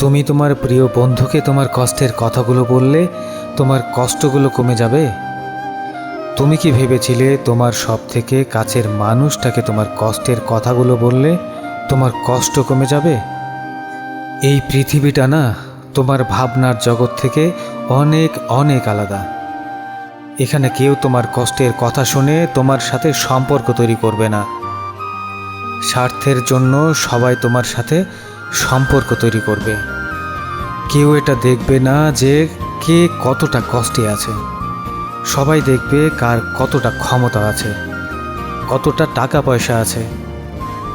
তুমি তোমার প্রিয় বন্ধুকে তোমার কষ্টের কথাগুলো বললে, তোমার কষ্টগুলো কমে যাবে? তুমি কি ভেবেছিলে তোমার সব থেকে কাছের মানুষটাকে তোমার কষ্টের কথাগুলো বললে, তোমার কষ্ট কমে যাবে? এই পৃথিবীটা না, তোমার ভাবনার জগৎ থেকে অনেক অনেক আলাদা। এখানে কেউ তোমার কষ্টের কথা শুনে তোমার সাথে সম্পর্ক তৈরি করবে না। স্বার্থের জন্য সবাই তোমার সাথে সম্পর্ক তৈরি করবে। কেউ এটা দেখবে না যে কে কতটা কষ্টে আছে। সবাই দেখবে কার কতটা ক্ষমতা আছে, কতটা টাকা পয়সা আছে।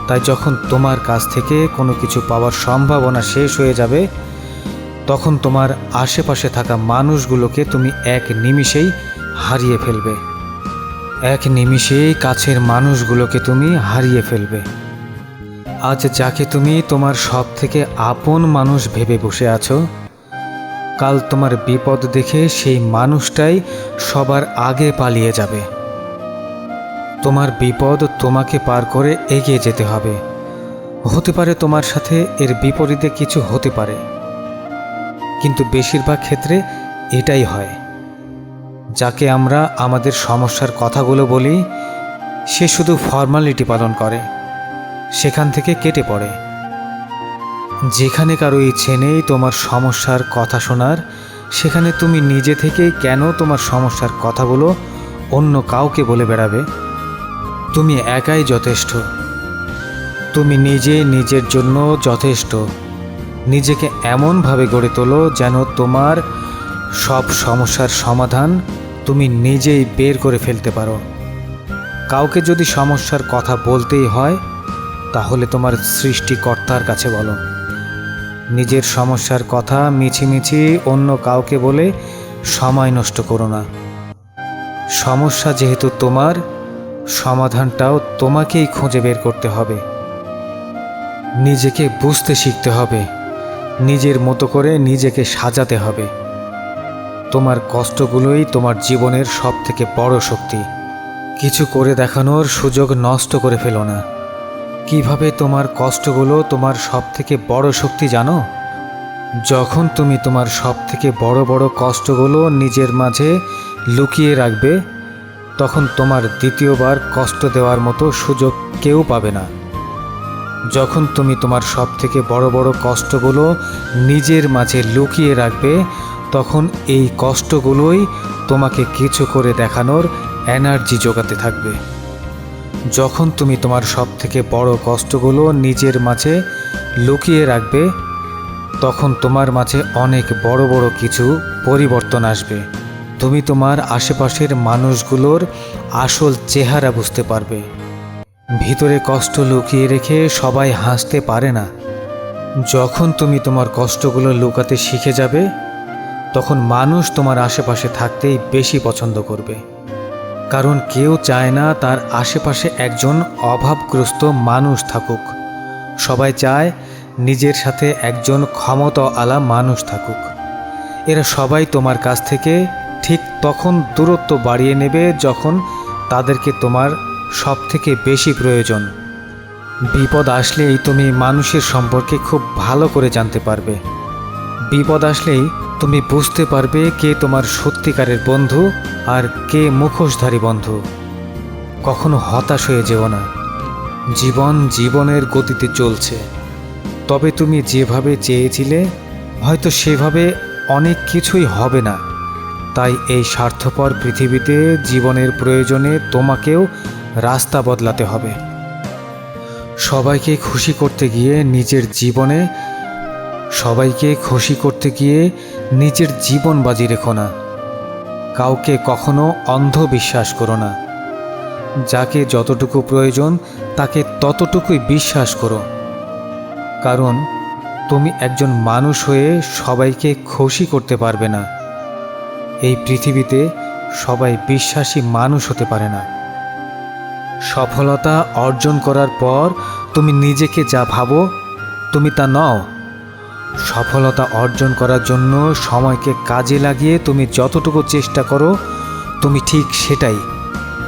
তাই যখন তোমার কাছ থেকে কোনো কিছু পাওয়ার সম্ভাবনা শেষ হয়ে যাবে, তখন তোমার আশেপাশে থাকা মানুষগুলোকে তুমি এক নিমিষেই হারিয়ে ফেলবে। এক নিমিষেই কাছের মানুষগুলোকে তুমি হারিয়ে ফেলবে। আজ যাকে তুমি তোমার সব থেকে আপন মানুষ ভেবে বসে আছো, কাল তোমার বিপদ দেখে সেই মানুষটাই সবার আগে পালিয়ে যাবে। তোমার বিপদ তোমাকে পার করে এগিয়ে যেতে হবে। হতে পারে তোমার সাথে এর বিপরীতে কিছু হতে পারে। কিন্তু বেশিরভাগ ক্ষেত্রে এটাই হয়। যাকে আমরা আমাদের সমস্যার কথাগুলো বলি, সে শুধু ফর্মালিটি পালন করে। সেখান থেকে কেটে পড়ে। যেখানে কারও ইচ্ছে নেই তোমার সমস্যার কথা শোনার, সেখানে তুমি নিজে থেকে কেন তোমার সমস্যার কথাগুলো অন্য কাউকে বলে বেড়াবে। তুমি একাই যথেষ্ট। তুমি নিজে নিজের জন্য যথেষ্ট। নিজেকে এমনভাবে গড়ে তোলো যেন তোমার সব সমস্যার সমাধান তুমি নিজেই বের করে ফেলতে পারো। কাউকে যদি সমস্যার কথা বলতেই হয় তাহলে তোমার সৃষ্টিকর্তার কাছে বলো। নিজের সমস্যার কথা মিছিমিছি অন্য কাউকে বলে সময় নষ্ট করো না। সমস্যা যেহেতু তোমার, সমাধানটাও তোমাকেই খুঁজে বের করতে হবে। নিজেকে বুঝতে শিখতে হবে। নিজের মতো করে নিজেকে সাজাতে হবে। তোমার কষ্টগুলোই তোমার জীবনের সব থেকে বড় শক্তি। কিছু করে দেখানোর সুযোগ নষ্ট করে ফেলো না। কীভাবে তোমার কষ্টগুলো তোমার সব থেকে বড় শক্তি জানো? যখন তুমি তোমার সব থেকে বড় বড় কষ্টগুলো নিজের মাঝে লুকিয়ে রাখবে, তখন তোমার দ্বিতীয়বার কষ্ট দেওয়ার মতো সুযোগ কেউ পাবে না। যখন তুমি তোমার সব থেকে বড় বড় কষ্টগুলো নিজের মাঝে লুকিয়ে রাখবে, তখন এই কষ্টগুলোই তোমাকে কিছু করে দেখানোর এনার্জি জোগাতে থাকবে। যখন তুমি তোমার সব থেকে বড় কষ্টগুলো নিজের মাঝে লুকিয়ে রাখবে, তখন তোমার মাঝে অনেক বড় বড় কিছু পরিবর্তন আসবে। তুমি তোমার আশেপাশের মানুষগুলোর আসল চেহারা বুঝতে পারবে। ভিতরে কষ্ট লুকিয়ে রেখে সবাই হাসতে পারে না। যখন তুমি তোমার কষ্টগুলো লুকাতে শিখে যাবে, তখন মানুষ তোমার আশেপাশে থাকতেই বেশি পছন্দ করবে। কারণ কেউ চায় না তার আশেপাশে একজন অভাবগ্রস্ত মানুষ থাকুক। সবাই চায় নিজের সাথে একজন ক্ষমতা আলা মানুষ থাকুক। এরা সবাই তোমার কাছ থেকে ঠিক তখন দূরত্ব বাড়িয়ে নেবে যখন তাদেরকে তোমার সব থেকে বেশি প্রয়োজন। বিপদ আসলেই তুমি মানুষের সম্পর্কে খুব ভালো করে জানতে পারবে। বিপদ আসলেই তুমি বুঝতে পারবে কে তোমার সত্যিকারের বন্ধু আর কে মুখোশধারী বন্ধু। কখনো হতাশ হয়ে যেও না। জীবন জীবনের গতিতে চলছে। তবে তুমি যেভাবে চেয়েছিলে, হয়তো সেভাবে অনেক কিছুই হবে না। তাই এই স্বার্থপর পৃথিবীতে জীবনের প্রয়োজনে তোমাকেও রাস্তা বদলাতে হবে। সবাইকে খুশি করতে গিয়ে নিজের জীবনে সবাইকে খুশি করতে গিয়ে নিজের জীবন বাজি রেখো না। কাউকে কখনো অন্ধ বিশ্বাস করো না। যাকে যতটুকু প্রয়োজন, তাকে ততটুকুই বিশ্বাস করো। কারণ, তুমি একজন মানুষ হয়ে সবাইকে খুশি করতে পারবে না। এই পৃথিবীতে সবাই বিশ্বাসী মানুষ হতে পারে না। সফলতা অর্জন করার পর তুমি নিজেকে যা ভাবো, তুমি তা নও। সফলতা অর্জন করার জন্য সময়কে কাজে লাগিয়ে তুমি যতটুকু চেষ্টা করো, তুমি ঠিক সেটাই।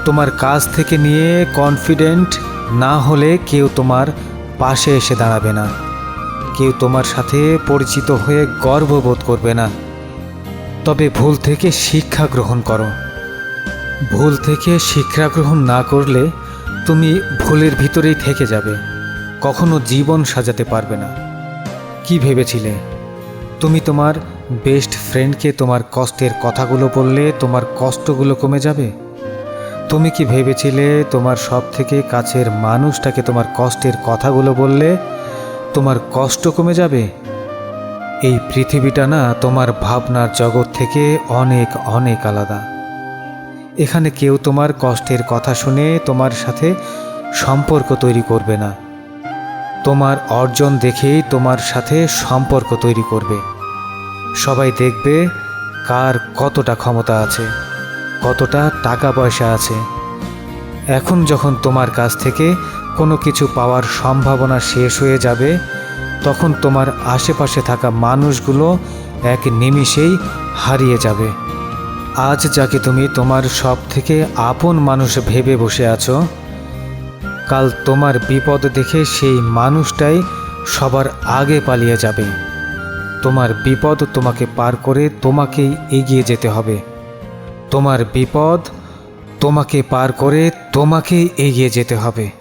তোমার কাজ থেকে নিয়ে কনফিডেন্ট না হলে কেউ তোমার পাশে এসে দাঁড়াবে না। কেউ তোমার সাথে পরিচিত হয়ে গর্ববোধ করবে না। তবে ভুল থেকে শিক্ষা গ্রহণ করো। ভুল থেকে শিক্ষা গ্রহণ না করলে তুমি ভুলের ভিতরেই থেকে যাবে। কখনো জীবন সাজাতে পারবে না। কি ভেবেছিলে? তুমি তোমার বেস্ট ফ্রেন্ডকে তোমার কষ্টের কথাগুলো বললে তোমার কষ্টগুলো কমে যাবে? তুমি কি ভেবেছিলে তোমার সব থেকে কাছের মানুষটাকে তোমার কষ্টের কথাগুলো বললে তোমার কষ্ট কমে যাবে? এই পৃথিবীটা না তোমার ভাবনার জগৎ থেকে অনেক অনেক আলাদা। এখানে কেউ তোমার কষ্টের কথা শুনে তোমার সাথে সম্পর্ক তৈরি করবে না। তোমার অর্জন দেখেই তোমার সাথে সম্পর্ক তৈরি করবে। সবাই দেখবে কার কতটা ক্ষমতা আছে, কতটা টাকা পয়সা আছে। এখন যখন তোমার কাছ থেকে কোনো কিছু পাওয়ার সম্ভাবনা শেষ হয়ে যাবে, তখন তোমার আশেপাশে থাকা মানুষগুলো এক নিমিষেই হারিয়ে যাবে। আজ যাকে তুমি তোমার সব থেকে আপন মানুষ ভেবে বসে আছো কাল তোমার বিপদ দেখে সেই মানুষটাই সবার আগে পালিয়ে যাবে। তোমার বিপদ তোমাকে পার করে তোমাকেই এগিয়ে যেতে হবে। তোমার বিপদ তোমাকে পার করে তোমাকেই এগিয়ে যেতে হবে।